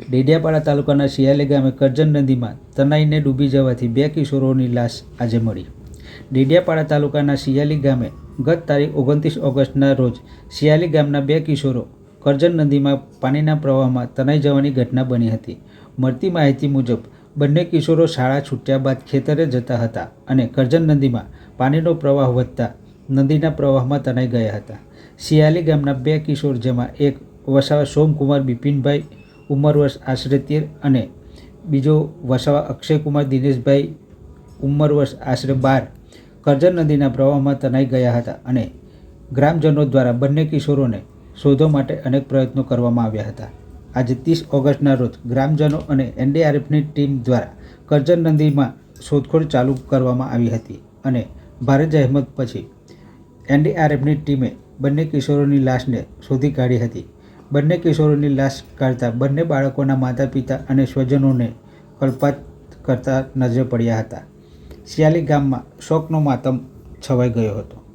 ડેડિયાપાડા તાલુકાના શિયાલી ગામે કરજણ નદીમાં તનાઈને ડૂબી જવાથી બે કિશોરોની લાશ આજે મળી. ડેડિયાપાડા તાલુકાના શિયાલી ગામે ગત તારીખ ઓગણત્રીસ ઓગસ્ટના રોજ શિયાલી ગામના બે કિશોરો કરજણ નદીમાં પાણીના પ્રવાહમાં તણાઈ જવાની ઘટના બની હતી. મળતી માહિતી મુજબ, બંને કિશોરો શાળા છૂટ્યા બાદ ખેતરે જતા હતા અને કરજણ નદીમાં પાણીનો પ્રવાહ વધતા નદીના પ્રવાહમાં તણાઈ ગયા હતા. શિયાલી ગામના બે કિશોર, જેમાં એક વસાવા સોમકુમાર બિપિનભાઈ ઉંમર વર્ષ આશરે તેર અને બીજો વસાવા અક્ષયકુમાર દિનેશભાઈ ઉંમર વર્ષ આશરે બાર કરજણ નદીના પ્રવાહમાં તણાઈ ગયા હતા અને ગ્રામજનો દ્વારા બંને કિશોરોને શોધવા માટે અનેક પ્રયત્નો કરવામાં આવ્યા હતા. આજે ત્રીસ ઓગસ્ટના રોજ ગ્રામજનો અને એનડીઆરએફની ટીમ દ્વારા કરજણ નદીમાં શોધખોળ ચાલુ કરવામાં આવી હતી અને ભારે જહેમત પછી એનડીઆરએફની ટીમે બંને કિશોરોની લાશને શોધી કાઢી હતી. બંને કિશોરોની લાશ કાઢતા બંને બાળકોના માતા પિતા અને સ્વજનોને કલ્પાત કરતા નજરે પડ્યા હતા. શિયાલી ગામમાં શોકનો માતમ છવાઈ ગયો હતો.